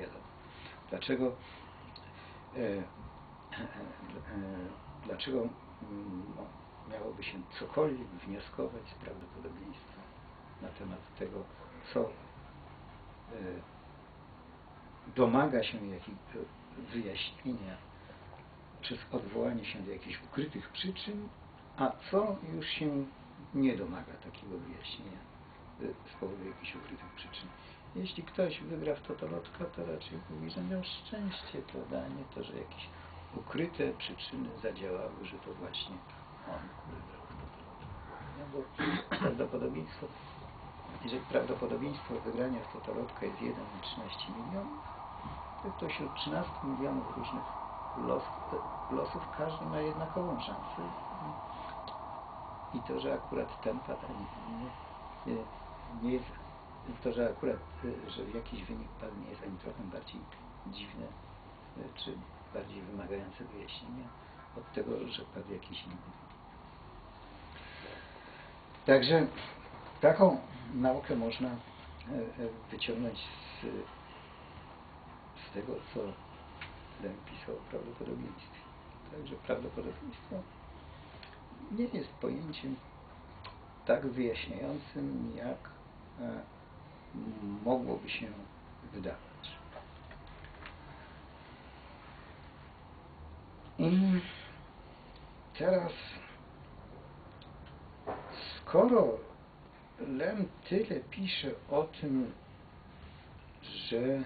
wiadomo. Dlaczego e, e, e, dlaczego no, miałoby się cokolwiek wnioskować z prawdopodobieństwa na temat tego, co e, domaga się jakiegoś wyjaśnienia przez odwołanie się do jakichś ukrytych przyczyn, a co już się nie domaga takiego wyjaśnienia y, z powodu jakichś ukrytych przyczyn. Jeśli ktoś wygra w totolotka, to raczej mówi, że miał szczęście, prawda, a nie to, że jakieś ukryte przyczyny zadziałały, że to właśnie on wygrał w totolotka. No bo prawdopodobieństwo, jeżeli prawdopodobieństwo wygrania w totolotka jest 1 na 13 milionów, to wśród 13 milionów różnych los, losów każdy ma jednakową szansę. I to, że akurat ten padł, nie, nie, nie jest, to, że akurat, że jakiś wynik nie jest ani trochę bardziej dziwne, czy bardziej wymagające wyjaśnienia od tego, że padł jakiś inny. Także taką naukę można e, e, wyciągnąć z, z tego, co Lem pisał o prawdopodobieństwie. Także prawdopodobieństwo nie jest pojęciem tak wyjaśniającym, jak mogłoby się wydawać. I teraz, skoro Lem tyle pisze o tym, że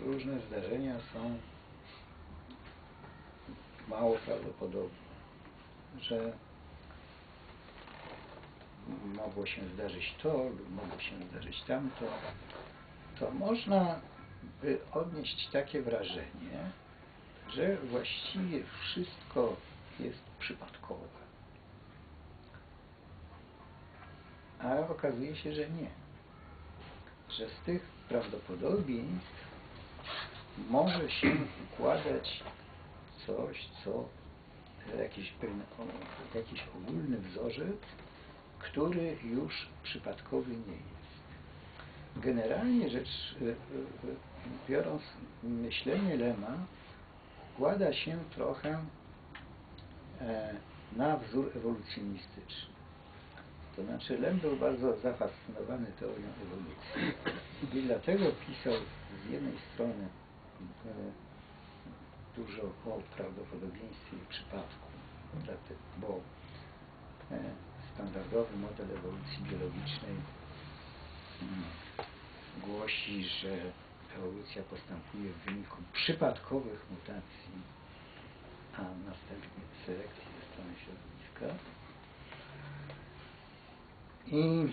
różne zdarzenia są mało prawdopodobne, że mogło się zdarzyć to mogło się zdarzyć tamto, to można by odnieść takie wrażenie, że właściwie wszystko jest przypadkowe. A okazuje się, że nie. Że z tych prawdopodobieństw może się układać coś, co jakiś, jakiś ogólny wzorzec, który już przypadkowy nie jest. Generalnie rzecz e, e, biorąc, myślenie Lema składa się trochę e, na wzór ewolucjonistyczny. To znaczy Lem był bardzo zafascynowany teorią ewolucji i dlatego pisał z jednej strony dużo o prawdopodobieństwie i przypadku, bo standardowy model ewolucji biologicznej mm, głosi, że ewolucja postępuje w wyniku przypadkowych mutacji, a następnie selekcji ze strony środowiska. I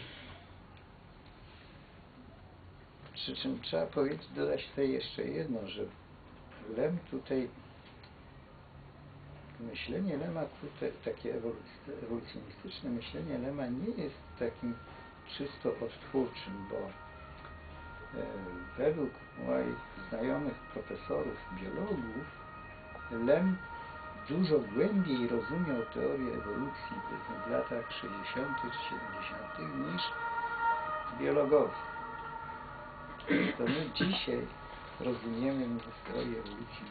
przy czym trzeba powiedzieć, dodać tutaj jeszcze jedno, że Lem tutaj, myślenie Lema, takie ewolucjonistyczne myślenie Lema nie jest takim czysto odtwórczym, bo e, według moich znajomych profesorów biologów Lem dużo głębiej rozumiał teorię ewolucji w latach 60. czy 70. niż biologowie. To my dzisiaj rozumiemy teorię ewolucji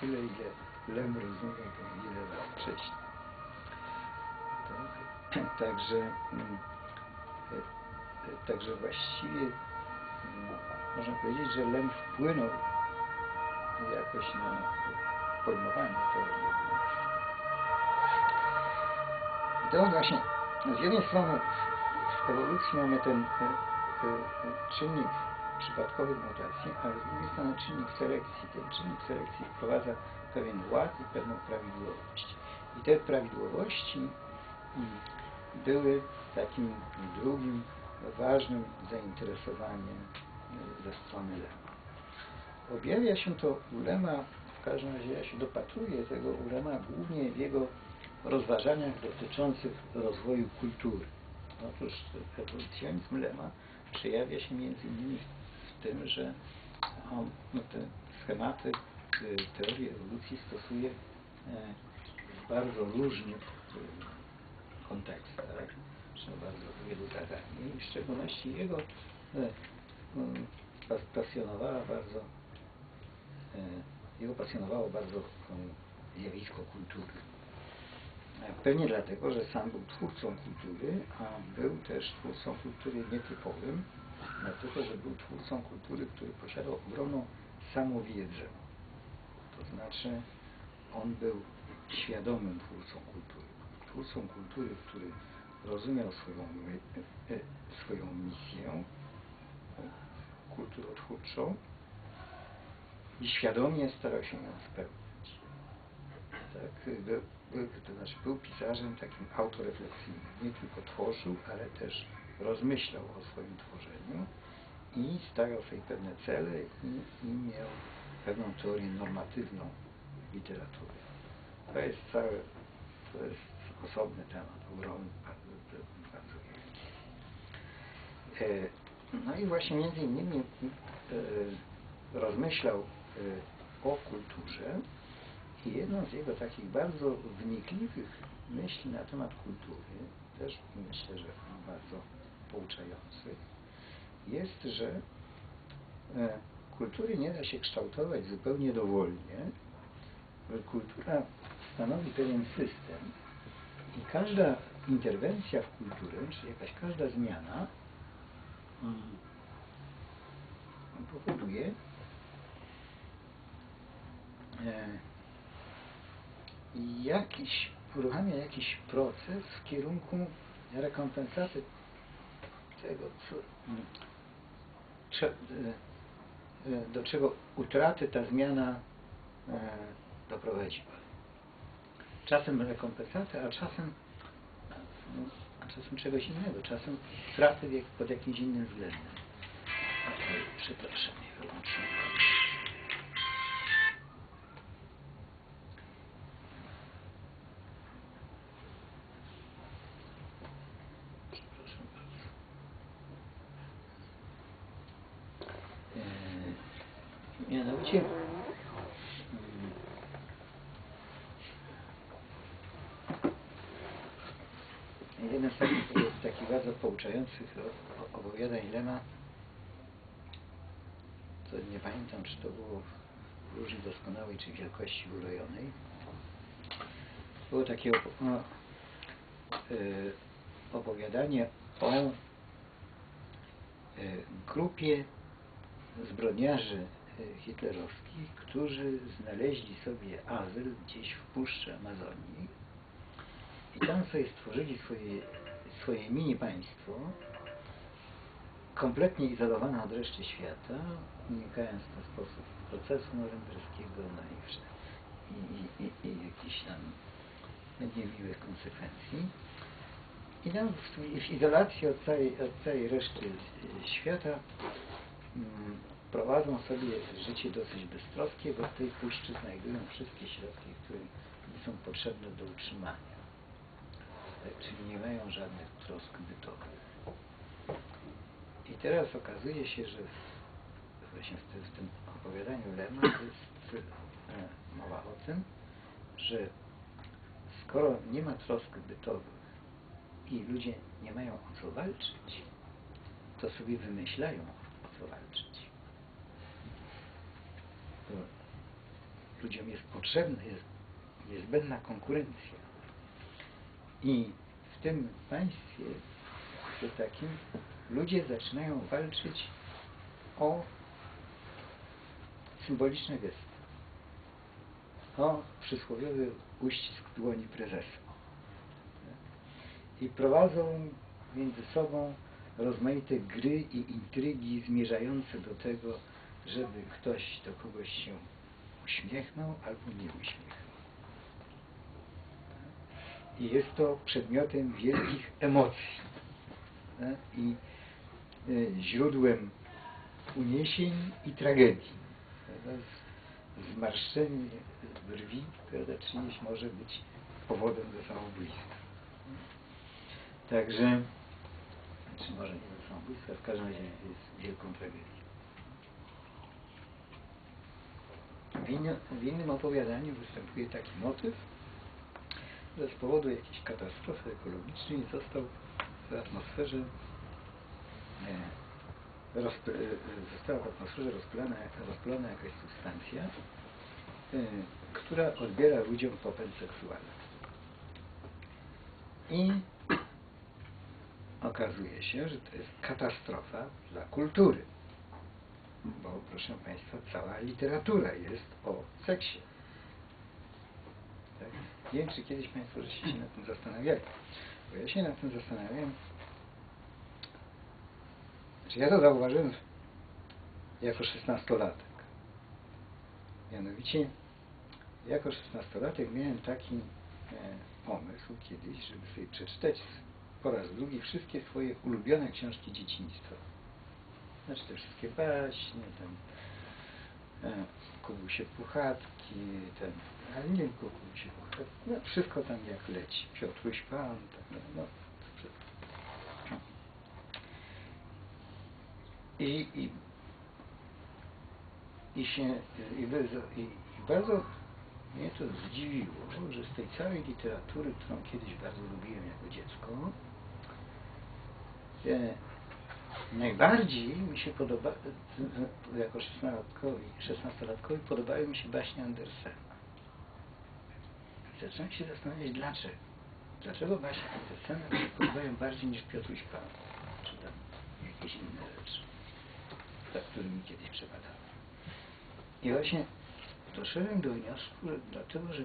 tyle, ile Lem rozumiał to wiele lat wcześniej. Tak? Także, mm, e, e, także właściwie mm, można powiedzieć, że Lem wpłynął jakoś na pojmowanie teorii. I to właśnie, z jednej strony w ewolucji mamy ten e, czynnik przypadkowych mutacji, ale z drugiej strony czynnik selekcji. Ten czynnik selekcji wprowadza pewien ład i pewną prawidłowość. I te prawidłowości mm, były takim drugim ważnym zainteresowaniem y, ze strony Lema. Objawia się to u Lema, w każdym razie ja się dopatruję tego u Lema głównie w jego rozważaniach dotyczących rozwoju kultury. Otóż ewolucjonizm Lema przejawia się między innymi tym, że on no, te schematy teorii ewolucji stosuje e, w bardzo różnych y, kontekstach, czy bardzo wielu zagadnień. W szczególności jego e, pasjonowała bardzo jego pasjonowało bardzo e, zjawisko kultury. E, Pewnie dlatego, że sam był twórcą kultury, a był też twórcą kultury nietypowym, dlatego, że był twórcą kultury, który posiadał ogromną samowiedzę. To znaczy, on był świadomym twórcą kultury. Twórcą kultury, który rozumiał swoją, e, e, swoją misję kulturotwórczą i świadomie starał się ją spełnić. Tak? Był, był, to znaczy był pisarzem takim autorefleksyjnym. Nie tylko tworzył, ale też rozmyślał o swoim tworzeniu i stawiał sobie pewne cele i, i miał pewną teorię normatywną literatury. To jest całe, to jest osobny temat, ogromny, bardzo, bardzo wielki. E, No i właśnie między innymi e, rozmyślał e, o kulturze i jedną z jego takich bardzo wnikliwych myśli na temat kultury, też myślę, że bardzo pouczających, jest, że kultury nie da się kształtować zupełnie dowolnie, kultura stanowi pewien system i każda interwencja w kulturę, czy jakaś każda zmiana mm, powoduje e, jakiś, uruchamia jakiś proces w kierunku rekompensaty tego, co, mm, e, do czego utraty ta zmiana e, doprowadziła. Czasem rekompensaty, a czasem a czasem czegoś innego, czasem straty pod jakimś innym względem. Przepraszam, nie wyłączyłem. Przepraszam bardzo. Eee, Mianowicie jeden z takich, z takich bardzo pouczających opowiadań Lema to nie pamiętam, czy to było w Róży Doskonałej, czy Wielkości Urojonej. Było takie no, y, opowiadanie o y, grupie zbrodniarzy hitlerowskich, którzy znaleźli sobie azyl gdzieś w Puszczy Amazonii i tam sobie stworzyli swoje, swoje mini państwo, kompletnie izolowane od reszty świata, unikając w ten sposób procesu norymberskiego no i, i, i, i, jakichś tam niemiłych konsekwencji. I tam w, w izolacji od całej, od całej reszty y, świata mm, prowadzą sobie życie dosyć beztroskie, bo w tej puszczy znajdują wszystkie środki, które są potrzebne do utrzymania. Tak, czyli nie mają żadnych trosk bytowych. I teraz okazuje się, że właśnie w, tym- w tym opowiadaniu Lema jest e, mowa o tym, że skoro nie ma trosk bytowych i ludzie nie mają o co walczyć, to sobie wymyślają o co walczyć. Bo ludziom jest potrzebna, jest niezbędna konkurencja. I w tym państwie to takim ludzie zaczynają walczyć o symboliczne gesty. O przysłowiowy uścisk dłoni prezesa. I prowadzą między sobą rozmaite gry i intrygi zmierzające do tego, żeby ktoś do kogoś się uśmiechnął albo nie uśmiechnął. I jest to przedmiotem wielkich emocji e, i e, źródłem uniesień i tragedii. Zmarszczenie brwi prawda, czyjeś może być powodem do samobójstwa. Także, czy może nie do samobójstwa, w każdym razie jest wielką tragedią. W innym, opowiadaniu występuje taki motyw, że z powodu jakiejś katastrofy ekologicznej został w atmosferze e, y, została w atmosferze rozpylana, rozpylona jakaś substancja, y, która odbiera ludziom popęd seksualny. I okazuje się, że to jest katastrofa dla kultury. Bo proszę Państwa, cała literatura jest o seksie. Tak? Nie wiem, czy kiedyś Państwo żeście się nad tym zastanawiali. Bo ja się nad tym zastanawiałem. Znaczy ja to zauważyłem jako szesnastolatek. Mianowicie jako szesnastolatek miałem taki e, pomysł kiedyś, żeby sobie przeczytać po raz drugi wszystkie swoje ulubione książki dzieciństwa. Znaczy te wszystkie baśnie, tam e, Puchatki, ten, ale nie Kubusie Puchatki, no wszystko tam jak leci. Piotruś Pan, tak, no, no wszystko. I, i, i się, i, bardzo- i, i bardzo mnie to zdziwiło, że z tej całej literatury, którą kiedyś bardzo lubiłem jako dziecko, e, najbardziej mi się podoba, e, jako szesnastolatkowi, szesnastolatkowi podobały mi się baśnie Andersena. Zacząłem się zastanawiać, dlaczego. Dlaczego baśnie Andersena mi się podobają bardziej niż Piotruś Pan, czy tam jakieś inne rzeczy, za którymi kiedyś przepadałem. I właśnie doszedłem do wniosku, że dlatego, że